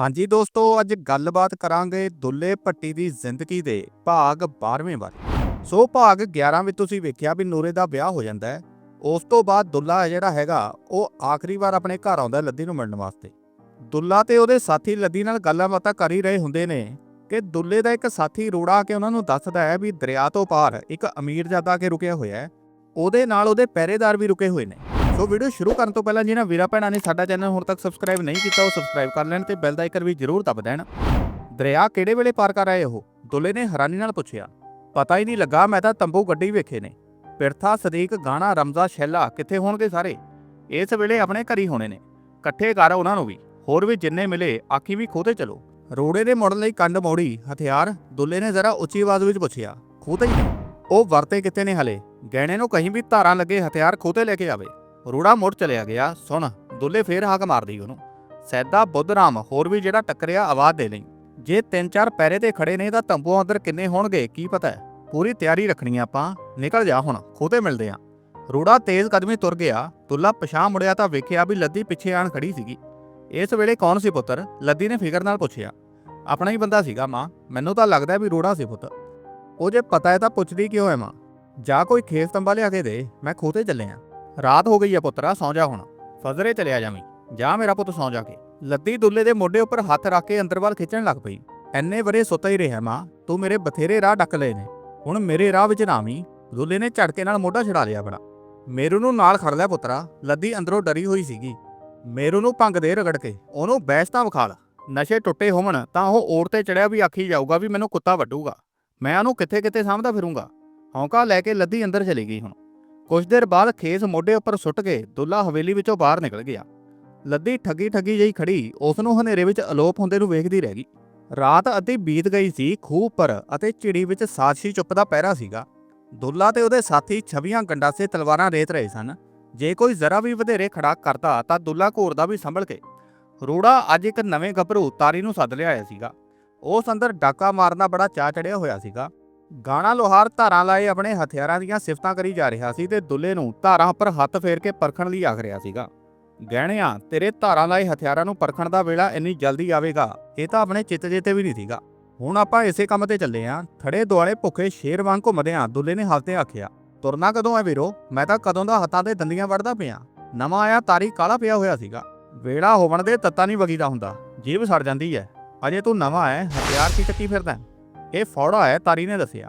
ਹਾਂਜੀ ਦੋਸਤੋ, ਅੱਜ ਗੱਲਬਾਤ ਕਰਾਂਗੇ ਦੁੱਲੇ ਭੱਟੀ ਦੀ ਜ਼ਿੰਦਗੀ ਦੇ ਭਾਗ 12ਵੇਂ ਬਾਰੇ। ਸੋ ਭਾਗ 11 ਵਿੱਚ ਤੁਸੀਂ ਵੇਖਿਆ ਵੀ ਨੂਰੇ ਦਾ ਵਿਆਹ ਹੋ ਜਾਂਦਾ ਹੈ। ਉਸ ਤੋਂ ਬਾਅਦ ਦੁੱਲਾ ਜਿਹੜਾ ਹੈਗਾ, ਉਹ ਆਖਰੀ ਵਾਰ ਆਪਣੇ ਘਰ ਆਉਂਦਾ ਲੱਦੀ ਨੂੰ ਮਿਲਣ ਵਾਸਤੇ। ਦੁੱਲਾ ਤੇ ਉਹਦੇ ਸਾਥੀ ਲੱਦੀ ਨਾਲ ਗੱਲਾਂ ਬਾਤਾਂ ਕਰ ਹੀ ਰਹੇ ਹੁੰਦੇ ਨੇ ਕਿ ਦੁੱਲੇ ਦਾ ਇੱਕ ਸਾਥੀ ਰੋੜਾ ਕੇ ਉਹਨਾਂ ਨੂੰ ਦੱਸਦਾ ਹੈ ਵੀ ਦਰਿਆ ਤੋਂ ਪਾਰ ਇੱਕ ਅਮੀਰ ਜਾਦਾ ਕੇ ਰੁਕਿਆ ਹੋਇਆ ਹੈ। ਉਹਦੇ ਨਾਲ ਉਹਦੇ ਪਹਿਰੇਦਾਰ ਵੀ ਰੁਕੇ ਹੋਏ ਨੇ। ਸੋ ਵੀਡੀਓ ਸ਼ੁਰੂ ਕਰਨ ਤੋਂ ਪਹਿਲਾਂ ਜਿਹਨਾਂ ਵੀਰਾ ਭੈਣਾਂ ਨੇ ਸਾਡਾ ਚੈਨਲ ਹੁਣ ਤੱਕ ਸਬਸਕ੍ਰਾਈਬ ਨਹੀਂ ਕੀਤਾ, ਉਹ ਸਬਸਕ੍ਰਾਈਬ ਕਰ ਲੈਣ ਤੇ ਬੈਲ ਦਾ ਆਈਕਨ ਵੀ ਜ਼ਰੂਰ ਦਬ ਦੇਣ। ਦਰਿਆ ਕਿਹੜੇ ਵੇਲੇ ਪਾਰ ਕਰ ਆਏ ਉਹ? ਦੁੱਲੇ ਨੇ ਹੈਰਾਨੀ ਨਾਲ ਪੁੱਛਿਆ। ਪਤਾ ਹੀ ਨਹੀਂ ਲੱਗਾ, ਮੈਂ ਤਾਂ ਤੰਬੂ ਗੱਡੀ ਵੇਖੇ ਨੇ। ਪਿਰਥਾ ਸਦੀਕ, ਗਾਣਾ, ਰਮਜ਼ਾ, ਸ਼ੈਲਾ, ਕਿੱਥੇ ਹੋਣਗੇ ਸਾਰੇ? ਇਸ ਵੇਲੇ ਆਪਣੇ ਘਰ ਹੀ ਹੋਣੇ ਨੇ। ਇਕੱਠੇ ਕਰ ਉਹਨਾਂ ਨੂੰ ਵੀ। ਹੋਰ ਵੀ ਜਿੰਨੇ ਮਿਲੇ, ਆਖੀ ਵੀ ਖੋਤੇ ਚਲੋ। ਰੋੜੇ ਦੇ ਮੁੜਨ ਲਈ ਕੰਡ ਮੋੜੀ, ਹਥਿਆਰ। ਦੁੱਲੇ ਨੇ ਜ਼ਰਾ ਉੱਚੀ ਆਵਾਜ਼ ਵਿੱਚ ਪੁੱਛਿਆ ਖੋਤੇ ਹੀ ਉਹ ਵਰਤੇ ਕਿੱਥੇ ਨੇ ਹਲੇ? ਗਹਿਣੇ ਨੂੰ ਕਹੀਂ ਵੀ ਧਾਰਾਂ ਲੱਗੇ, ਹਥਿਆਰ ਖੋਤੇ ਲੈ ਕੇ ਆਵੇ। ਰੋੜਾ ਮੁੜ ਚਲਿਆ ਗਿਆ। ਸੁਣ, ਦੁੱਲੇ ਫੇਰ ਹਾਕ ਮਾਰਦੀ ਉਹਨੂੰ। ਸੈਦਾ ਬੁੱਧਰਾਮ ਹੋਰ ਵੀ ਜਿਹੜਾ ਟੱਕਰਿਆ ਆਵਾਜ਼ ਦੇ ਲਈ। ਜੇ ਤਿੰਨ ਚਾਰ ਪੈਰੇ ਤੇ ਖੜੇ ਨੇ ਤਾਂ ਤੰਬੂਆਂ ਅੰਦਰ ਕਿੰਨੇ ਹੋਣਗੇ, ਕੀ ਪਤਾ ਹੈ? ਪੂਰੀ ਤਿਆਰੀ ਰੱਖਣੀ ਆਪਾਂ। ਨਿਕਲ ਜਾ ਹੁਣ, ਖੋਤੇ ਮਿਲਦੇ ਆ। ਰੋੜਾ ਤੇਜ਼ ਕਦਮੀ ਤੁਰ ਗਿਆ। ਦੁੱਲਾ ਪਛਾਣ ਮੁੜਿਆ ਤਾਂ ਵੇਖਿਆ ਵੀ ਲੱਦੀ ਪਿੱਛੇ ਆਣ ਖੜੀ ਸੀਗੀ। ਇਸ ਵੇਲੇ ਕੌਣ ਸੀ ਪੁੱਤਰ? ਲੱਦੀ ਨੇ ਫਿਕਰ ਨਾਲ ਪੁੱਛਿਆ। ਆਪਣਾ ਹੀ ਬੰਦਾ ਸੀਗਾ ਮਾਂ। ਮੈਨੂੰ ਤਾਂ ਲੱਗਦਾ ਵੀ ਰੋੜਾ ਸੀ ਪੁੱਤ। ਉਹ ਜੇ ਪਤਾ ਹੈ ਤਾਂ ਪੁੱਛਦੀ ਕਿਉਂ ਹੈ ਮਾਂ? ਜਾ ਕੋਈ ਖੇਸ ਤੰਬਾ ਲਿਆ ਕੇ ਦੇ। ਮੈਂ ਖੋਤੇ ਚੱਲੇ ਆ। ਰਾਤ ਹੋ ਗਈ ਆ ਪੁੱਤਰਾ, ਸੌਂ ਜਾ ਹੁਣ। ਫਜ਼ਰੇ ਚਲਿਆ ਜਾਵੀਂ ਜਾ ਮੇਰਾ ਪੁੱਤ, ਸੌਂ ਜਾ ਕੇ। ਲੱਦੀ ਦੁੱਲੇ ਦੇ ਮੋਢੇ ਉੱਪਰ ਹੱਥ ਰੱਖ ਕੇ ਅੰਦਰ ਵੱਲ ਖਿੱਚਣ ਲੱਗ ਪਈ। ਐਨੇ ਵਰੇ ਸੁੱਤਾ ਹੀ ਰਿਹਾ ਮਾਂ, ਤੂੰ ਮੇਰੇ ਬਥੇਰੇ ਰਾਹ ਡੱਕ ਲਏ ਨੇ। ਹੁਣ ਮੇਰੇ ਰਾਹ ਵਿੱਚ ਨਾ ਦੁੱਲੇ ਨੇ ਝਟਕੇ ਨਾਲ ਮੋਢਾ ਛਡਾ ਲਿਆ ਬੜਾ। ਮੇਰੂ ਨੂੰ ਨਾਲ ਖੜ ਲਿਆ ਪੁੱਤਰਾ, ਲੱਦੀ ਅੰਦਰੋਂ ਡਰੀ ਹੋਈ ਸੀਗੀ। ਮੇਰੂ ਨੂੰ ਭੰਗ ਦੇ ਰਗੜ ਕੇ, ਉਹਨੂੰ ਬੈਸ ਤਾਂ ਵਿਖਾਲ ਨਸ਼ੇ ਟੁੱਟੇ ਹੋਵਣ, ਤਾਂ ਉਹ ਓੜ ਤੇ ਚੜਿਆ ਵੀ ਆਖੀ ਜਾਊਗਾ ਵੀ ਮੈਨੂੰ ਕੁੱਤਾ ਵੱਢੂਗਾ। ਮੈਂ ਉਹਨੂੰ ਕਿੱਥੇ ਕਿੱਥੇ ਸਾਂਭਦਾ ਫਿਰੂੰਗਾ। ਹੌਂਕਾ ਲੈ ਕੇ ਲੱਦੀ ਅੰਦਰ ਚਲੀ ਗਈ ਹੁਣ। ਕੁਝ ਦੇਰ ਬਾਅਦ ਖੇਸ ਮੋਢੇ ਉੱਪਰ ਸੁੱਟ ਕੇ ਦੁੱਲਾ ਹਵੇਲੀ ਵਿੱਚੋਂ ਬਾਹਰ ਨਿਕਲ ਗਿਆ। ਲੱਦੀ ਠੱਗੀ ਠੱਗੀ ਜਿਹੀ ਖੜੀ ਉਸ ਨੂੰ ਹਨੇਰੇ ਵਿੱਚ ਅਲੋਪ ਹੁੰਦੇ ਨੂੰ ਵੇਖਦੀ ਰਹਿ ਗਈ। ਰਾਤ ਅੱਧੀ ਬੀਤ ਗਈ ਸੀ, ਖੂਹ ਉੱਪਰ ਅਤੇ ਝਿੜੀ ਵਿੱਚ ਸਾਜ਼ਸ਼ੀ ਚੁੱਪ ਦਾ ਪਹਿਰਾ ਸੀਗਾ। ਦੁੱਲਾ ਤੇ ਉਹਦੇ ਸਾਥੀ ਛਵੀਆਂ ਗੰਡਾਸੇ ਤਲਵਾਰਾਂ ਰੇਤ ਰਹੇ ਸਨ। ਜੇ ਕੋਈ ਜ਼ਰਾ ਵੀ ਵਧੇਰੇ ਖੜਾ ਕਰਦਾ ਤਾਂ ਦੁੱਲਾ ਘੋਰਦਾ ਵੀ ਸੰਭਲ ਕੇ ਰੋੜਾ ਅੱਜ ਇੱਕ ਨਵੇਂ ਗੱਭਰੂ ਤਾਰੀ ਨੂੰ ਸੱਦ ਲਿਆਇਆ ਸੀਗਾ। ਉਸ ਅੰਦਰ ਡਾਕਾ ਮਾਰਨਾ ਬੜਾ ਚਾਅ ਚੜਿਆ ਹੋਇਆ ਸੀਗਾ। ਗਾਣਾ ਲੋਹਾਰ ਧਾਰਾਂ ਲਾਏ ਆਪਣੇ ਹਥਿਆਰਾਂ ਦੀਆਂ ਸਿਫਤਾਂ ਕਰੀ ਜਾ ਰਿਹਾ ਸੀ ਤੇ ਦੁੱਲੇ ਨੂੰ ਧਾਰਾਂ ਉੱਪਰ ਹੱਥ ਫੇਰ ਕੇ ਪਰਖਣ ਲਈ ਆਖ ਰਿਹਾ ਸੀਗਾ। ਗਹਿਣਿਆਂ, ਤੇਰੇ ਧਾਰਾਂ ਲਾਏ ਹਥਿਆਰਾਂ ਨੂੰ ਪਰਖਣ ਦਾ ਵੇਲਾ ਇੰਨੀ ਜਲਦੀ ਆਵੇਗਾ, ਇਹ ਤਾਂ ਆਪਣੇ ਚਿੱਤ ਜੇਤੇ ਵੀ ਨਹੀਂ ਸੀਗਾ। ਹੁਣ ਆਪਾਂ ਇਸੇ ਕੰਮ ਤੇ ਚੱਲੇ ਆਂ ਥੜੇ ਦੁਆਲੇ ਭੁੱਖੇ ਸ਼ੇਰ ਵਾਂਗ ਘੁੰਮਦੇ ਆਂ, ਦੁੱਲੇ ਨੇ ਹੱਥ ਆਖਿਆ, ਤੁਰਨਾ ਕਦੋਂ ਹੈ ਵੀਰੋ? ਮੈਂ ਤਾਂ ਕਦੋਂ ਦਾ ਹੱਥਾਂ ਤੇ ਦੰਦੀਆਂ ਵੜਦਾ ਪਿਆ ਨਵਾਂ ਆਇਆ ਤਾਰੀ ਕਾਲਾ ਪਿਆ ਹੋਇਆ ਸੀਗਾ। ਵੇੜਾ ਹੋਵਣ ਦੇ ਤੱਤਾ ਨਹੀਂ ਵਗੀਦਾ ਹੁੰਦਾ, ਜੀਭ ਸੜ ਜਾਂਦੀ ਹੈ ਅਜੇ ਤੂੰ ਨਵਾਂ ਹੈ ਹਥਿਆਰ ਕੀ ਚੱਕੀ ਫਿਰਦਾ ਇਹ ਫੌੜਾ ਹੈ, ਤਾਰੀ ਨੇ ਦੱਸਿਆ।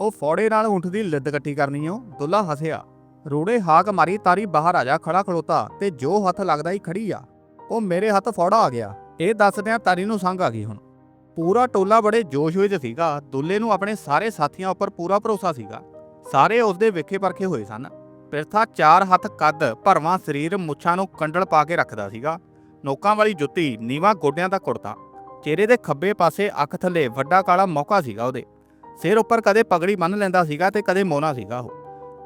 ਉਹ ਫੌੜੇ ਨਾਲ ਉਂਠ ਦੀ ਲਿੱਦ ਕੱਟੀ ਕਰਨੀ ਓ, ਦੁੱਲਾ ਹੱਸਿਆ। ਰੋੜੇ ਹਾਕ ਮਾਰੀ, ਤਾਰੀ ਬਾਹਰ ਆ ਜਾ, ਖੜਾ ਖੜੋਤਾ ਤੇ ਜੋ ਹੱਥ ਲੱਗਦਾ ਹੀ ਖੜੀ ਆ। ਉਹ ਮੇਰੇ ਹੱਥ ਫੌੜਾ ਆ ਗਿਆ। ਇਹ ਦੱਸਦਿਆਂ ਤਾਰੀ ਨੂੰ ਸੰਗ ਆ ਗਈ ਹੁਣ। ਪੂਰਾ ਟੋਲਾ ਬੜੇ ਜੋਸ਼ ਵਿੱਚ ਸੀਗਾ। ਦੁੱਲੇ ਨੂੰ ਆਪਣੇ ਸਾਰੇ ਸਾਥੀਆਂ ਉੱਪਰ ਪੂਰਾ ਭਰੋਸਾ ਸੀਗਾ। ਸਾਰੇ ਉਸਦੇ ਵਿਖੇ ਪਰਖੇ ਹੋਏ ਸਨ। ਪਿਰਥਾ ਚਾਰ ਹੱਥ ਕੱਦ, ਭਰਵਾਂ ਸਰੀਰ, ਮੁੱਛਾਂ ਨੂੰ ਕੰਡਲ ਪਾ ਕੇ ਰੱਖਦਾ ਸੀਗਾ। ਨੋਕਾਂ ਵਾਲੀ ਜੁੱਤੀ, ਨੀਵਾ ਗੋਡਿਆਂ ਦਾ ਕੁੜਤਾ। ਚਿਹਰੇ ਦੇ ਖੱਬੇ ਪਾਸੇ ਅੱਖ ਥੱਲੇ ਵੱਡਾ ਕਾਲਾ ਮੌਕਾ ਸੀਗਾ ਉਹਦੇ। ਸਿਰ ਉੱਪਰ ਕਦੇ ਪਗੜੀ ਬੰਨ ਲੈਂਦਾ ਸੀਗਾ ਤੇ ਕਦੇ ਮੋਨਾ ਸੀਗਾ ਉਹ।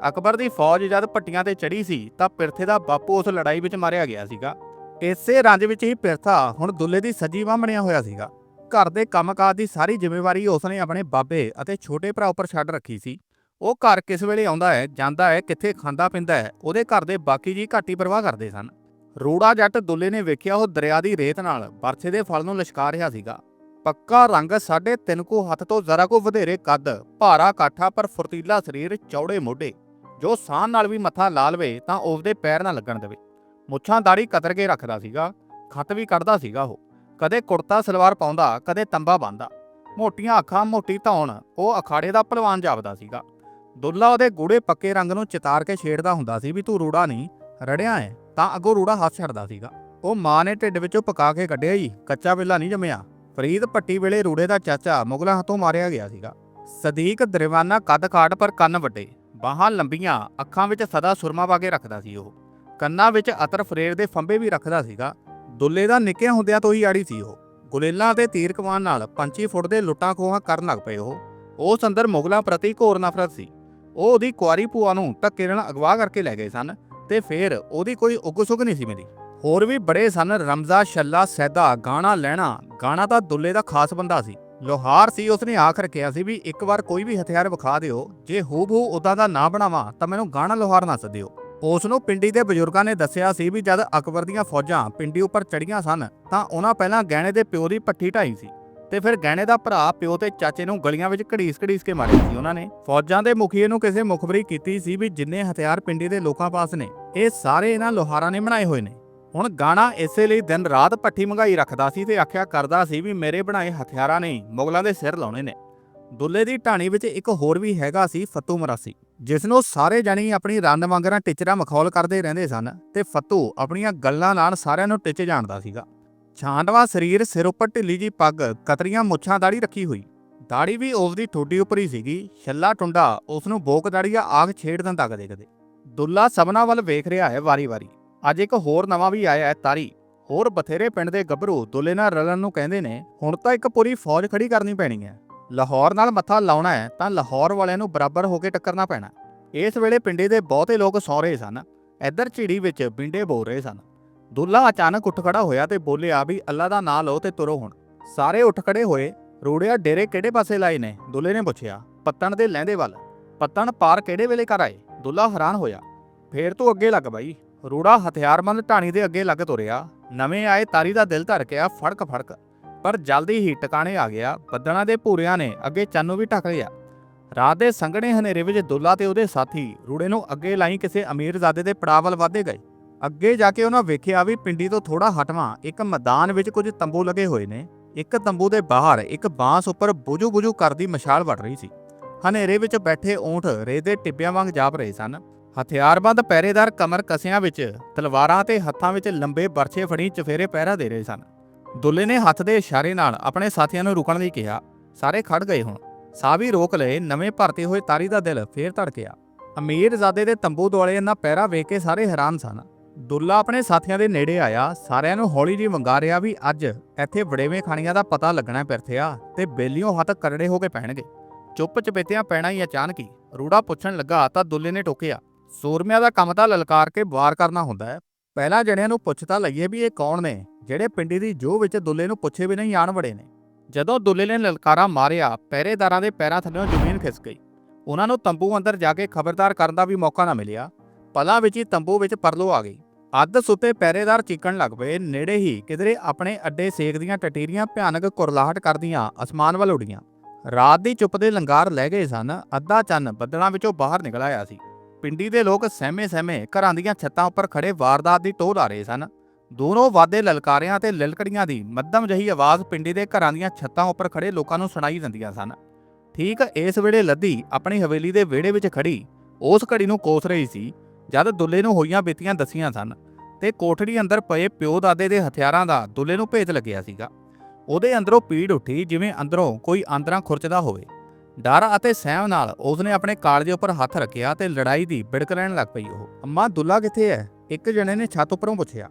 ਅਕਬਰ ਦੀ ਫੌਜ ਜਦ ਪੱਟੀਆਂ ਤੇ ਚੜੀ ਸੀ ਤਾਂ ਪਿਰਥੇ ਦਾ ਬਾਪੂ ਉਸ ਲੜਾਈ ਵਿੱਚ ਮਾਰਿਆ ਗਿਆ ਸੀਗਾ। ਇਸੇ ਰੰਜ ਵਿੱਚ ਹੀ ਪਿਰਥਾ ਹੁਣ ਦੁੱਲੇ ਦੀ ਸੱਜੀ ਬਾਂਹ ਬਣਿਆ ਹੋਇਆ ਸੀਗਾ। ਘਰ ਦੇ ਕੰਮਕਾਜ ਦੀ ਸਾਰੀ ਜ਼ਿੰਮੇਵਾਰੀ ਉਸਨੇ ਆਪਣੇ ਬਾਬੇ ਅਤੇ ਛੋਟੇ ਭਰਾ ਉੱਪਰ ਛੱਡ ਰੱਖੀ ਸੀ। ਉਹ ਘਰ ਕਿਸ ਵੇਲੇ ਆਉਂਦਾ ਹੈ, ਜਾਂਦਾ ਹੈ, ਕਿੱਥੇ ਖਾਂਦਾ ਪਿੰਦਾ ਹੈ, ਉਹਦੇ ਘਰ ਦੇ ਬਾਕੀ ਜੀ ਘਾਟੀ ਪਰਵਾਹ ਕਰਦੇ ਸਨ। ਰੋੜਾ ਜੱਟ ਦੁੱਲੇ ਨੇ ਵੇਖਿਆ ਉਹ ਦਰਿਆ ਦੀ ਰੇਤ ਨਾਲ ਬਰਛੇ ਦੇ ਫਲ ਨੂੰ ਲਸ਼ਕਾ ਰਿਹਾ ਸੀਗਾ। ਪੱਕਾ ਰੰਗ ਸਾਢੇ ਤਿੰਨ ਕੋ ਹੱਥ ਤੋਂ ਜ਼ਰਾ ਕੋ ਵਧੇਰੇ ਕੱਦ, ਭਾਰਾ ਕਾਠਾ, ਪਰ ਫੁਰਤੀਲਾ ਸਰੀਰ ਚੌੜੇ ਮੋਢੇ। ਜੋ ਸਾਹ ਨਾਲ ਵੀ ਮੱਥਾ ਲਾ ਲਵੇ, ਤਾਂ ਉਸਦੇ ਪੈਰ ਨਾ ਲੱਗਣ ਦੇਵੇ। ਮੁੱਛਾਂ ਦਾੜੀ ਕਤਰ ਕੇ ਰੱਖਦਾ ਸੀਗਾ, ਖੱਤ ਵੀ ਕੱਢਦਾ ਸੀਗਾ ਉਹ। ਕਦੇ ਕੁੜਤਾ, ਸਲਵਾਰ ਪਾਉਂਦਾ, ਕਦੇ ਤੰਬਾ ਬੰਨਦਾ। ਮੋਟੀਆਂ ਅੱਖਾਂ, ਮੋਟੀ ਧੌਣ, ਉਹ ਅਖਾੜੇ ਦਾ ਪਹਿਲਵਾਨ ਜਾਪਦਾ ਸੀਗਾ। ਦੁੱਲਾ ਉਹਦੇ ਗੂੜੇ ਪੱਕੇ ਰੰਗ ਨੂੰ ਚਿਤਾਰ ਕੇ ਛੇੜਦਾ ਹੁੰਦਾ ਸੀ ਵੀ ਤੂੰ ਰੂੜਾ ਨਹੀਂ ਰੜਿਆ ਹੈ ਤਾਂ ਅੱਗੋਂ ਰੂੜਾ ਹੱਥ ਛੱਡਦਾ ਸੀਗਾ। ਉਹ ਮਾਂ ਨੇ ਢਿੱਡ ਵਿੱਚੋਂ ਪਕਾ ਕੇ ਕੱਢਿਆ ਹੀ ਕੱਚਾ ਵੇਲਾ ਨਹੀਂ ਜੰਮਿਆ। ਫਰੀਦ ਪੱਟੀ ਵੇਲੇ ਰੂੜੇ ਦਾ ਚਾਚਾ ਮੁਗਲਾਂ ਹੱਥੋਂ ਮਾਰਿਆ ਗਿਆ ਸੀਗਾ। ਸਦੀਕ ਦਰਵਾਨਾ ਕੱਦ ਕਾਟ ਪਰ ਕੰਨ ਵੱਡੇ ਬਾਹਾਂ ਲੰਬੀਆਂ, ਅੱਖਾਂ ਵਿੱਚ ਸਦਾ ਸੁਰਮਾ ਪਾ ਕੇ ਰੱਖਦਾ ਸੀ ਉਹ। ਕੰਨਾਂ ਵਿੱਚ ਅਤਰ ਫਰੇਰ ਦੇ ਫੰਬੇ ਵੀ ਰੱਖਦਾ ਸੀਗਾ। ਦੁੱਲੇ ਦਾ ਨਿੱਕੇ ਹੁੰਦਿਆਂ ਤੋਂ ਹੀ ਆੜੀ ਸੀ ਉਹ। ਗੁਲੇਲਾਂ ਤੇ ਤੀਰ ਕਮਾਨ ਨਾਲ ਪੰਛੀ ਫੁੱਟ ਦੇ ਲੁੱਟਾਂ ਖੋਹਾਂ ਕਰਨ ਲੱਗ ਪਏ ਉਹ। ਉਸ ਅੰਦਰ ਮੁਗਲਾਂ ਪ੍ਰਤੀ ਘੋਰ ਨਫ਼ਰਤ ਸੀ। ਉਹ ਉਹਦੀ ਕੁਆਰੀ ਭੂਆ ਨੂੰ ਧੱਕੇ ਨਾਲ ਅਗਵਾ ਕਰਕੇ ਲੈ ਗਏ ਸਨ। ਤੇ ਫੇਰ ਉਹਦੀ ਕੋਈ ਉਗ ਸੁਗ ਨਹੀਂ ਸੀ ਮੇਰੀ ਹੋਰ ਵੀ ਬੜੇ ਸਨ ਰਮਜ਼ਾ ਛੱਲਾ ਸੈਦਾ, ਗਾਣਾ ਲੈਣਾ। ਗਾਣਾ ਤਾਂ ਦੁੱਲੇ ਦਾ ਖਾਸ ਬੰਦਾ ਸੀ। ਲੋਹਾਰ ਸੀ, ਉਸਨੇ ਆਖ ਰੱਖਿਆ ਸੀ ਵੀ ਇੱਕ ਵਾਰ ਕੋਈ ਵੀ ਹਥਿਆਰ ਵਿਖਾ ਦਿਓ, ਜੇ ਹੂਬਹੂ ਉਦਾਂ ਦਾ ਨਾ ਬਣਾਵਾਂ, ਤਾਂ ਮੈਨੂੰ ਗਾਣਾ ਲੋਹਾਰ ਨਾ ਸੱਦਿਓ। ਉਸ ਨੂੰ ਪਿੰਡੀ ਦੇ ਬਜ਼ੁਰਗਾਂ ਨੇ ਦੱਸਿਆ ਸੀ ਵੀ ਜਦ ਅਕਬਰ ਦੀਆਂ ਫੌਜਾਂ ਪਿੰਡੀ ਉੱਪਰ ਚੜੀਆਂ ਸਨ, ਤਾਂ ਉਹਨਾਂ ਪਹਿਲਾਂ ਗਹਿਣੇ ਦੇ ਪਿਓ ਦੀ ਪੱਠੀ ਢਾਈ ਸੀ। ਤੇ ਫਿਰ ਗਹਿਣੇ ਦਾ ਭਰਾ, ਪਿਓ ਤੇ ਚਾਚੇ ਨੂੰ ਗਲੀਆਂ ਵਿੱਚ ਘੜੀਸ-ਘੜੀਸ ਕੇ ਮਾਰਿਆ ਸੀ ਉਹਨਾਂ ਨੇ। ਫੌਜਾਂ ਦੇ ਮੁਖੀਏ ਨੂੰ ਕਿਸੇ ਮੁਖਬਰੀ ਕੀਤੀ ਸੀ ਵੀ ਜਿੰਨੇ ਹਥਿਆਰ ਪਿੰਡੀ ਦੇ ਲੋਕਾਂ ਪਾਸ ਨੇ, ਇਹ ਸਾਰੇ ਇਹਨਾਂ ਲੋਹਾਰਾਂ ਨੇ ਬਣਾਏ ਹੋਏ ਨੇ। ਹੁਣ ਗਾਣਾ ਇਸੇ ਲਈ ਦਿਨ ਰਾਤ ਪੱਠੀ ਮੰਗਾਈ ਰੱਖਦਾ ਸੀ ਤੇ ਆਖਿਆ ਕਰਦਾ ਸੀ ਵੀ ਮੇਰੇ ਬਣਾਏ ਹਥਿਆਰਾਂ ਨੇ ਮੁਗਲਾਂ ਦੇ ਸਿਰ ਲਾਉਣੇ ਨੇ। ਦੁੱਲੇ ਦੀ ਢਾਣੀ ਵਿੱਚ ਇੱਕ ਹੋਰ ਵੀ ਹੈਗਾ ਸੀ ਫੱਤੂ ਮਰਾਸੀ, ਜਿਸ ਨੂੰ ਸਾਰੇ ਜਣੀ ਆਪਣੀ ਰੰਨ ਵਾਂਗਰਾਂ ਟਿਚਰਾ ਮਖੌਲ ਕਰਦੇ ਰਹਿੰਦੇ ਸਨ ਤੇ ਫੱਤੂ ਆਪਣੀਆਂ ਗੱਲਾਂ ਨਾਲ ਸਾਰਿਆਂ ਨੂੰ ਟਿਚ ਜਾਣਦਾ ਸੀਗਾ। ਛਾਂਟਵਾ ਸਰੀਰ ਸਿਰ ਉੱਪਰ ਢਿੱਲੀ ਜੀ ਪੱਗ, ਕਤਰੀਆਂ ਮੁੱਛਾਂ ਦਾੜੀ ਰੱਖੀ ਹੋਈ। ਦਾੜੀ ਵੀ ਉਸ ਦੀ ਠੋਡੀ ਉੱਪਰ ਹੀ ਸੀਗੀ। ਛੱਲਾ ਟੁੰਡਾ ਉਸ ਨੂੰ ਬੋਕ ਦਾੜੀਆ ਆਗ ਛੇੜ ਦਿੰਦਾ ਕਦੇ ਕਦੇ। ਦੁੱਲਾ ਸਭਨਾ ਵੱਲ ਵੇਖ ਰਿਹਾ ਹੈ ਵਾਰੀ-ਵਾਰੀ ਅੱਜ ਇੱਕ ਹੋਰ ਨਵਾਂ ਵੀ ਆਇਆ ਹੈ ਤਾਰੀ। ਹੋਰ ਬਥੇਰੇ ਪਿੰਡ ਦੇ ਗੱਭਰੂ ਦੁੱਲੇ ਨਾਲ ਰਲਣ ਨੂੰ ਕਹਿੰਦੇ ਨੇ, ਹੁਣ ਤਾਂ ਇੱਕ ਪੂਰੀ ਫੌਜ ਖੜੀ ਕਰਨੀ ਪੈਣੀ ਹੈ। ਲਾਹੌਰ ਨਾਲ ਮੱਥਾ ਲਾਉਣਾ ਹੈ ਤਾਂ ਲਾਹੌਰ ਵਾਲਿਆਂ ਨੂੰ ਬਰਾਬਰ ਹੋ ਕੇ ਟੱਕਰਨਾ ਪੈਣਾ। ਇਸ ਵੇਲੇ ਪਿੰਡੇ ਦੇ ਬਹੁਤੇ ਲੋਕ ਸੌ ਰਹੇ ਸਨ। ਇੱਧਰ ਝਿੜੀ ਵਿੱਚ ਬਿੰਡੇ ਬੋ ਰਹੇ ਸਨ। ਦੁੱਲਾ ਅਚਾਨਕ ਉੱਠ ਖੜਾ ਹੋਇਆ ਤੇ ਬੋਲਿਆ ਵੀ ਅੱਲਾ ਦਾ ਨਾਂ ਲਓ ਤੇ ਤੁਰੋ ਹੁਣ। ਸਾਰੇ ਉੱਠ ਖੜੇ ਹੋਏ, ਰੂੜਿਆ ਡੇਰੇ ਕਿਹੜੇ ਪਾਸੇ ਲਾਏ ਨੇ? ਦੁੱਲੇ ਨੇ ਪੁੱਛਿਆ, ਪੱਤਣ ਦੇ ਲਹਿੰਦੇ ਵੱਲ। ਪੱਤਣ ਪਾਰ ਕਿਹੜੇ ਵੇਲੇ ਕਰ ਆਏ? ਦੁੱਲਾ ਹੈਰਾਨ ਹੋਇਆ। ਫੇਰ ਤੂੰ ਅੱਗੇ ਲੱਗ ਬਾਈ। ਰੂੜਾ ਹਥਿਆਰਬੰਦ ਢਾਣੀ ਦੇ ਅੱਗੇ ਲੱਗ ਤੁਰਿਆ। ਨਵੇਂ ਆਏ ਤਾਰੀ ਦਾ ਦਿਲ ਧੜਕਿਆ ਫੜਕ ਫੜਕ। ਪਰ ਜਲਦੀ ਹੀ ਟਿਕਾਣੇ ਆ ਗਿਆ। ਬੱਦਣਾ ਦੇ ਭੂਰਿਆਂ ਨੇ ਅੱਗੇ ਚੰਨ ਨੂੰ ਵੀ ਢੱਕ ਲਿਆ। ਰਾਤ ਦੇ ਸੰਘਣੇ ਹਨੇਰੇ ਵਿੱਚ ਦੁੱਲਾ ਤੇ ਉਹਦੇ ਸਾਥੀ ਰੂੜੇ ਨੂੰ ਅੱਗੇ ਲਾਈ ਕਿਸੇ ਅਮੀਰਜ਼ਾਦੇ ਦੇ ਪੜਾਅ ਵੱਲ ਵਧੇ ਗਏ। ਅੱਗੇ ਜਾ ਕੇ ਉਹਨਾਂ ਵੇਖਿਆ ਵੀ ਪਿੰਡੀ ਤੋਂ ਥੋੜਾ ਹਟਵਾਂ, ਇੱਕ ਮੈਦਾਨ ਵਿੱਚ ਕੁਝ ਤੰਬੂ ਲੱਗੇ ਹੋਏ ਨੇ। ਇੱਕ ਤੰਬੂ ਦੇ ਬਾਹਰ ਇੱਕ ਬਾਂਸ ਉੱਪਰ ਬੁਝੂ ਬੁਝੂ ਕਰਦੀ ਮਸ਼ਾਲ ਵੜ ਰਹੀ ਸੀ। ਹਨੇਰੇ ਵਿੱਚ ਬੈਠੇ ਊਂਠ ਰੇਤ ਦੇ ਟਿੱਬਿਆਂ ਵਾਂਗ ਜਾਪ ਰਹੇ ਸਨ। ਹਥਿਆਰਬੰਦ ਪਹਿਰੇਦਾਰ ਕਮਰ ਕਸਿਆਂ ਵਿੱਚ, ਤਲਵਾਰਾਂ ਤੇ ਹੱਥਾਂ ਵਿੱਚ ਲੰਬੇ ਬਰਛੇ ਫੜੀ ਚਫੇਰੇ ਪਹਿਰਾ ਦੇ ਰਹੇ ਸਨ। ਦੁੱਲੇ ਨੇ ਹੱਥ ਦੇ ਇਸ਼ਾਰੇ ਨਾਲ ਆਪਣੇ ਸਾਥੀਆਂ ਨੂੰ ਰੁਕਣ ਲਈ ਕਿਹਾ, ਸਾਰੇ ਖੜ ਗਏ ਹੁਣ। ਸਾਹ ਵੀ ਰੋਕ ਲਏ, ਨਵੇਂ ਭਰਤੇ ਹੋਏ ਤਾਰੀ ਦਾ ਦਿਲ ਫੇਰ ਧੜਕਿਆ। ਅਮੀਰਜ਼ਾਦੇ ਦੇ ਤੰਬੂ ਦੁਆਲੇ ਇਹਨਾਂ ਪਹਿਰਾ ਵੇਖ ਕੇ ਸਾਰੇ ਹੈਰਾਨ ਸਨ। ਦੁੱਲਾ ਆਪਣੇ ਸਾਥੀਆਂ ਦੇ ਨੇੜੇ ਆਇਆ, ਸਾਰਿਆਂ ਨੂੰ ਹੌਲੀ ਜਿਹੀ ਮੰਗਾ ਰਿਹਾ ਵੀ ਅੱਜ ਇੱਥੇ ਵੜੇਵੇਂ ਖਾਣੀਆਂ ਦਾ ਪਤਾ ਲੱਗਣਾ ਪਿਰਥਿਆ ਤੇ ਬੇਲੀਆਂ ਹੱਥ ਕਰੜੇ ਹੋ ਕੇ ਪੈਣਗੇ। ਚੁੱਪ ਚਪੇਤਿਆਂ ਪੈਣਾ ਹੀ ਅਚਾਨਕ ਹੀ। ਰੂੜਾ ਪੁੱਛਣ ਲੱਗਾ, ਤਾਂ ਦੁੱਲੇ ਨੇ ਟੋਕਿਆ, ਸੂਰਮਿਆਂ ਦਾ ਕੰਮ ਤਾਂ ਲਲਕਾਰ ਕੇ ਵਾਰ ਕਰਨਾ ਹੁੰਦਾ ਹੈ। ਪਹਿਲਾਂ ਜਣਿਆਂ ਨੂੰ ਪੁੱਛ ਤਾਂ ਲਈਏ ਵੀ ਇਹ ਕੌਣ ਨੇ, ਜਿਹੜੇ ਪਿੰਡੀ ਦੀ ਜੋ ਵਿੱਚ ਦੁੱਲੇ ਨੂੰ ਪੁੱਛੇ ਵੀ ਨਹੀਂ ਆਣ ਵੜੇ ਨੇ। ਜਦੋਂ ਦੁੱਲੇ ਨੇ ਲਲਕਾਰਾ ਮਾਰਿਆ, ਪਹਿਰੇਦਾਰਾਂ ਦੇ ਪੈਰਾਂ ਥੱਲੇੋਂ ਜ਼ਮੀਨ ਖਿਸਕ ਗਈ। ਉਹਨਾਂ ਨੂੰ ਤੰਬੂ ਅੰਦਰ ਜਾ ਕੇ ਖਬਰਦਾਰ ਕਰਨ ਦਾ ਵੀ ਮੌਕਾ ਨਾ ਮਿਲਿਆ। ਪਲਾਂ ਵਿੱਚ ਹੀ ਤੰਬੂ ਵਿੱਚ ਪਰਲੋ ਆ ਗਈ। ਅੱਧ ਸੁੱਤੇ ਪਹਿਰੇਦਾਰ ਚੀਕਣ ਲੱਗ ਪਏ। ਨੇੜੇ ਹੀ ਕਿਧਰੇ ਆਪਣੇ ਅੱਡੇ ਸੇਕਦੀਆਂ ਟਟੀਰੀਆਂ ਭਿਆਨਕ ਕੁਰਲਾਹਟ ਕਰਦੀਆਂ ਅਸਮਾਨ ਵੱਲ ਉੱਡੀਆਂ। ਰਾਤ ਦੀ ਚੁੱਪ ਦੇ ਲੰਗਾਰ ਲੈ ਗਏ ਸਨ। ਅੱਧਾ ਚੰਨ ਬੱਦਲਾਂ ਵਿੱਚੋਂ ਬਾਹਰ ਨਿਕਲ ਆਇਆ ਸੀ। ਪਿੰਡੀ ਦੇ ਲੋਕ ਸਹਿਮੇ ਸਹਿਮੇ ਘਰਾਂ ਦੀਆਂ ਛੱਤਾਂ ਉੱਪਰ ਖੜੇ ਵਾਰਦਾਤ ਦੀ ਟੋਹ ਲਾ ਰਹੇ ਸਨ। ਦੋਨੋਂ ਵਾਦੇ ਲਲਕਾਰਿਆਂ ਤੇ ਲਲਕੜੀਆਂ ਦੀ ਮੱਧਮ ਜਹੀ ਆਵਾਜ਼ ਪਿੰਡੀ ਦੇ ਘਰਾਂ ਦੀਆਂ ਛੱਤਾਂ ਉੱਪਰ ਖੜੇ ਲੋਕਾਂ ਨੂੰ ਸੁਣਾਈ ਦਿੰਦੀਆਂ ਸਨ। ਠੀਕ ਇਸ ਵੇਲੇ ਲੱਦੀ ਆਪਣੀ ਹਵੇਲੀ ਦੇ ਵਿਹੜੇ ਵਿੱਚ ਖੜੀ ਉਸ ਘੜੀ ਨੂੰ ਕੋਸ ਰਹੀ ਸੀ। ਜਦ ਦੁੱਲੇ ਨੂੰ ਹੋਈਆਂ ਬੀਤੀਆਂ ਦਸੀਆਂ ਸਨ ਤੇ ਕੋਠੜੀ ਅੰਦਰ ਪਏ ਪਿਓ ਦਾਦੇ ਦੇ ਹਥਿਆਰਾਂ ਦਾ ਦੁੱਲੇ ਨੂੰ ਭੇਤ ਲੱਗਿਆ ਸੀਗਾ। ਉਹਦੇ ਅੰਦਰੋਂ ਪੀੜ ਉੱਠੀ ਜਿਵੇਂ ਅੰਦਰੋਂ ਕੋਈ ਆਂਦਰਾਂ ਖੁਰਚਦਾ ਹੋਵੇ। ਡਰ ਅਤੇ ਸਹਿਮ ਨਾਲ ਉਸਨੇ ਆਪਣੇ ਕਾਲਜੇ ਉੱਪਰ ਹੱਥ ਰੱਖਿਆ ਤੇ ਲੜਾਈ ਦੀ ਬਿੜਕ ਲੈਣ ਲੱਗ ਪਈ ਉਹ। ਅੰਮਾ, ਦੁੱਲਾ ਕਿੱਥੇ ਹੈ ਇੱਕ ਜਣੇ ਨੇ ਛੱਤ ਉੱਪਰੋਂ ਪੁੱਛਿਆ।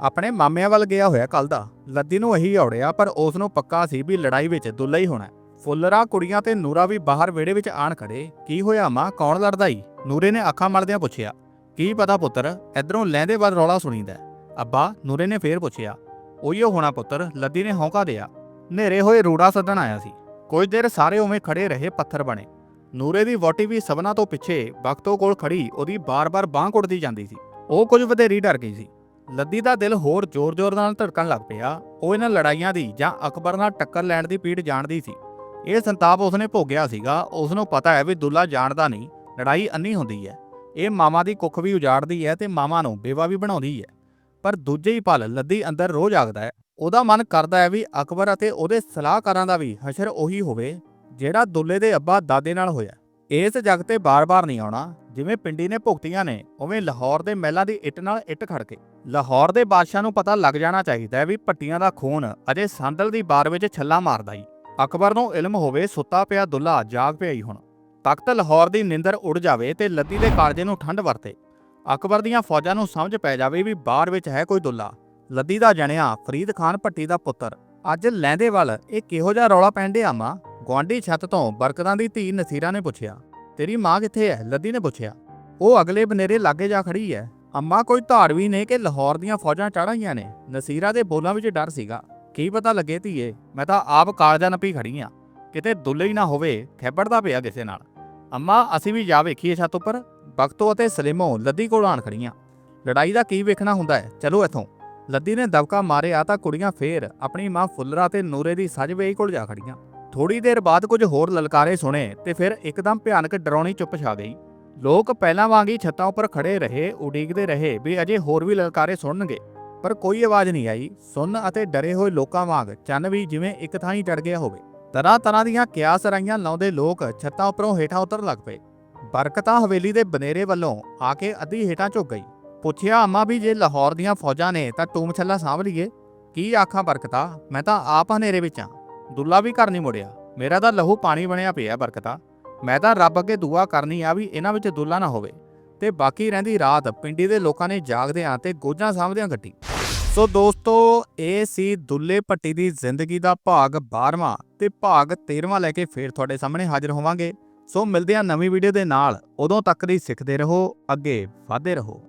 ਆਪਣੇ ਮਾਮਿਆਂ ਵੱਲ ਗਿਆ ਹੋਇਆ ਕੱਲ ਦਾ। ਲੱਦੀ ਨੂੰ ਇਹੀ ਔੜਿਆ, ਪਰ ਉਸ ਨੂੰ ਪੱਕਾ ਸੀ ਵੀ ਲੜਾਈ ਵਿੱਚ ਦੁੱਲਾ ਹੀ ਹੋਣਾ। ਫੁੱਲਰਾ, ਕੁੜੀਆਂ ਤੇ ਨੂਰਾ ਵੀ ਬਾਹਰ ਵਿਹੜੇ ਵਿੱਚ ਆਣ ਖੜੇ। ਕੀ ਹੋਇਆ ਮਾਂ ਕੌਣ ਲੜਦਾ ਈ? ਨੂਰੇ ਨੇ ਅੱਖਾਂ ਮਲਦਿਆਂ ਪੁੱਛਿਆ। ਕੀ ਪਤਾ ਪੁੱਤਰ, ਇਧਰੋਂ ਲਹਿੰਦੇ ਵੱਲ ਰੌਲਾ ਸੁਣੀਦਾ ਅੱਬਾ, ਨੂਰੇ ਨੇ ਫੇਰ ਪੁੱਛਿਆ, ਉਹੀਓ ਹੋਣਾ ਪੁੱਤਰ, ਲੱਦੀ ਨੇ ਹੌਂਕਾ ਦਿਆ। ਹਨੇਰੇ ਹੋਏ ਰੂੜਾ ਸੱਦਣ ਆਇਆ ਸੀ। ਕੁਝ ਦੇਰ ਸਾਰੇ ਉਵੇਂ ਖੜੇ ਰਹੇ ਪੱਥਰ ਬਣੇ। ਨੂਰੇ ਦੀ ਵੋਟੀ ਵੀ ਸਭਨਾ ਤੋਂ ਪਿੱਛੇ ਵਕਤੋ ਕੋਲ ਖੜੀ, ਉਹਦੀ ਬਾਰ-ਬਾਰ ਬਾਂਹ ਕੁੱਟਦੀ ਜਾਂਦੀ ਸੀ। ਉਹ ਕੁਝ ਵਧੇਰੀ ਡਰ ਗਈ ਸੀ। ਲੱਦੀ ਦਾ ਦਿਲ ਹੋਰ ਜ਼ੋਰ-ਜ਼ੋਰ ਨਾਲ ਧੜਕਣ ਲੱਗ ਪਿਆ। ਉਹ ਇਹਨਾਂ ਲੜਾਈਆਂ ਦੀ ਜਾਂ ਅਕਬਰ ਨਾਲ ਟੱਕਰ ਲੈਣ ਦੀ ਪੀੜ ਜਾਣਦੀ ਸੀ। ਇਹ ਸੰਤਾਪ ਉਸਨੇ ਭੋਗਿਆ ਸੀਗਾ। ਉਸ ਨੂੰ ਪਤਾ ਹੈ ਵੀ ਦੁੱਲਾ ਜਾਣਦਾ ਨਹੀਂ, ਲੜਾਈ ਅੰਨੀ ਹੁੰਦੀ ਹੈ। ਇਹ ਮਾਮਾ ਦੀ ਕੁੱਖ ਵੀ ਉਜਾੜਦੀ ਹੈ ਤੇ ਮਾਮਾ ਨੂੰ ਬੇਵਾ ਵੀ ਬਣਾਉਂਦੀ ਹੈ। ਪਰ ਦੂਜੇ ਹੀ ਪਲ ਲੱਦੀ ਅੰਦਰ ਰੋਜ਼ ਆਗਦਾ ਹੈ। ਉਹਦਾ ਮਨ ਕਰਦਾ ਹੈ ਵੀ ਅਕਬਰ ਅਤੇ ਉਹਦੇ ਸਲਾਹਕਾਰਾਂ ਦਾ ਵੀ ਹਸ਼ਰ ਉਹੀ ਹੋਵੇ, ਜਿਹੜਾ ਦੁੱਲੇ ਦੇ ਅੱਬਾ ਦਾਦੇ ਨਾਲ ਹੋਇਆ। ਇਸ ਜਗ ਤੇ ਬਾਰ-ਬਾਰ ਨਹੀਂ ਆਉਣਾ, ਜਿਵੇਂ ਪਿੰਡੀ ਨੇ ਭੁਗਤੀਆਂ ਨੇ, ਉਵੇਂ ਲਾਹੌਰ ਦੇ ਮਹਿਲਾਂ ਦੀ ਇੱਟ ਨਾਲ ਇੱਟ ਖੜ ਕੇ। ਲਾਹੌਰ ਦੇ ਬਾਦਸ਼ਾਹ ਨੂੰ ਪਤਾ ਲੱਗ ਜਾਣਾ ਚਾਹੀਦਾ ਹੈ ਵੀ ਪੱਟੀਆਂ ਦਾ ਖੂਨ ਅਜੇ ਸੰਦਲ ਦੀ ਬਾਰ ਵਿੱਚ ਛੱਲਾ ਮਾਰਦਾ ਈ। ਅਕਬਰ ਨੂੰ ਇਲਮ ਹੋਵੇ ਸੁੱਤਾ ਪਿਆ ਦੁੱਲਾ, ਜਾਗ ਪਿਆ ਹੀ ਹੁਣ। ਤਖਤ ਲਾਹੌਰ ਦੀ ਨਿੰਦਰ ਉੱਡ ਜਾਵੇ ਤੇ ਲੱਦੀ ਦੇ ਕਾਲਜੇ ਨੂੰ ਠੰਡ ਵਰਤੇ। ਅਕਬਰ ਦੀਆਂ ਫੌਜਾਂ ਨੂੰ ਸਮਝ ਪੈ ਜਾਵੇ ਵੀ ਬਾਹਰ ਵਿੱਚ ਹੈ ਕੋਈ ਦੁੱਲਾ। ਲੱਦੀ ਦਾ ਜਣਿਆ ਫਰੀਦ ਖਾਨ ਭੱਟੀ ਦਾ ਪੁੱਤਰ। ਅੱਜ ਲੈਂਦੇ ਵੱਲ ਇਹ ਕਿਹੋ ਜਿਹਾ ਰੌਲਾ ਪੈਣ ਡਿਆ ਮਾਂ? ਗੁਆਂਢੀ ਛੱਤ ਤੋਂ ਬਰਕਤਾਂ ਦੀ ਧੀ ਨਸੀਰਾ ਨੇ ਪੁੱਛਿਆ। ਤੇਰੀ ਮਾਂ ਕਿੱਥੇ ਹੈ ਲੱਦੀ ਨੇ ਪੁੱਛਿਆ। ਉਹ ਅਗਲੇ ਬਨੇਰੇ ਲਾਗੇ ਜਾ ਖੜੀ ਹੈ ਅੰਮਾ ਕੋਈ ਧਾੜਵੀ ਨੇ ਕਿ ਲਾਹੌਰ ਦੀਆਂ ਫੌਜਾਂ ਚੜਾਈਆਂ ਨੇ? ਨਸੀਰਾ ਦੇ ਬੋਲਾਂ ਵਿੱਚ ਡਰ ਸੀਗਾ। ਕੀ ਪਤਾ ਲੱਗੇ ਧੀਏ, ਮੈਂ ਤਾਂ ਆਪ ਕਾਲਜਾ ਨੱਪੀ ਖੜੀ ਆ। ਕਿਤੇ ਦੁੱਲੇ ਹੀ ਨਾ ਹੋਵੇ ਖੈਬੜਦਾ ਪਿਆ ਕਿਸੇ ਨਾਲ। ਅੰਮਾ, ਅਸੀਂ ਵੀ ਜਾ ਵੇਖੀਏ ਛੱਤ ਉੱਪਰ। ਬਖਤੋ ਅਤੇ ਸਲੀਮੋ ਲੱਦੀ ਕੋਲ ਆਣ ਖੜੀਆਂ ਲੜਾਈ ਦਾ ਕੀ ਵੇਖਣਾ ਹੁੰਦਾ ਹੈ? ਚਲੋ ਇੱਥੋਂ। ਲੱਦੀ ਨੇ ਦਬਕਾ ਮਾਰਿਆ ਤਾਂ ਕੁੜੀਆਂ ਫੇਰ ਆਪਣੀ ਮਾਂ ਫੁੱਲਰਾ ਤੇ ਨੂਰੇ ਦੀ ਸਜਵੇਈ ਕੋਲ ਜਾ ਖੜੀਆਂ ਥੋੜੀ ਦੇਰ ਬਾਅਦ ਕੁਝ ਹੋਰ ਲਲਕਾਰੇ ਸੁਣੇ ਤੇ ਫਿਰ ਇੱਕਦਮ ਭਿਆਨਕ ਡਰਾਉਣੀ ਚੁੱਪ ਛਾ ਗਈ। ਲੋਕ ਪਹਿਲਾਂ ਵਾਂਗ ਹੀ ਛੱਤਾਂ ਉੱਪਰ ਖੜੇ ਰਹੇ, ਉਡੀਕਦੇ ਰਹੇ ਵੀ ਅਜੇ ਹੋਰ ਵੀ ਲਲਕਾਰੇ ਸੁਣਨਗੇ। ਪਰ ਕੋਈ ਆਵਾਜ਼ ਨਹੀਂ ਆਈ। ਸੁੰਨ ਅਤੇ ਡਰੇ ਹੋਏ ਲੋਕਾਂ ਵਾਂਗ ਚੰਨ ਵੀ ਜਿਵੇਂ ਇੱਕ ਥਾਂ ਹੀ ਚੜ ਗਿਆ ਹੋਵੇ। ਤਰ੍ਹਾਂ ਤਰ੍ਹਾਂ ਦੀਆਂ ਕਿਆਸ ਰਾਈਆਂ ਲਾਉਂਦੇ ਲੋਕ ਛੱਤਾਂ ਉੱਪਰੋਂ ਹੇਠਾਂ ਉਤਰ ਲੱਗ ਪਏ। ਬਰਕਤਾ ਹਵੇਲੀ ਦੇ ਬਨੇਰੇ ਵੱਲੋਂ ਆ ਕੇ ਅੱਧੀ ਹੇਠਾਂ ਝੁੱਕ ਗਈ। ਪੁੱਛਿਆ, ਅੰਮਾ ਵੀ ਜੇ ਲਾਹੌਰ ਦੀਆਂ ਫੌਜਾਂ ਨੇ ਤਾਂ ਟੂਮ ਛੱਲਾ ਸਾਂਭ ਲਈਏ? ਕੀ ਆਖਾਂ ਬਰਕਤਾ, ਮੈਂ ਤਾਂ ਆਪ ਹਨੇਰੇ ਵਿੱਚ ਆ। ਦੁੱਲਾ ਵੀ ਘਰ ਨਹੀਂ ਮੁੜਿਆ। ਮੇਰਾ ਤਾਂ ਲਹੂ ਪਾਣੀ ਬਣਿਆ ਪਿਆ ਬਰਕਤਾ। ਮੈਂ ਤਾਂ ਰੱਬ ਅੱਗੇ ਦੁਆ ਕਰਨੀ ਆ ਵੀ ਇਹਨਾਂ ਵਿੱਚ ਦੁੱਲਾ ਨਾ ਹੋਵੇ। ਤੇ ਬਾਕੀ ਰਹਿੰਦੀ ਰਾਤ ਪਿੰਡੀ ਦੇ ਲੋਕਾਂ ਨੇ ਜਾਗਦਿਆਂ ਤੇ ਗੋਜਾਂ ਸਾਂਭਦਿਆਂ ਕੱਟੀ ਸੋ ਦੋਸਤੋ, ਇਹ ਸੀ ਦੁੱਲੇ ਭੱਟੀ ਦੀ ਜ਼ਿੰਦਗੀ ਦਾ ਭਾਗ 12ਵਾਂ ਤੇ ਭਾਗ 13ਵਾਂ ਲੈ ਕੇ ਫੇਰ ਤੁਹਾਡੇ ਸਾਹਮਣੇ ਹਾਜ਼ਰ ਹੋਵਾਂਗੇ। ਸੋ ਮਿਲਦੇ ਹਾਂ ਨਵੀਂ ਵੀਡੀਓ ਦੇ ਨਾਲ। ਉਦੋਂ ਤੱਕ ਦੀ ਸਿੱਖਦੇ ਰਹੋ, ਅੱਗੇ ਵਧਦੇ ਰਹੋ।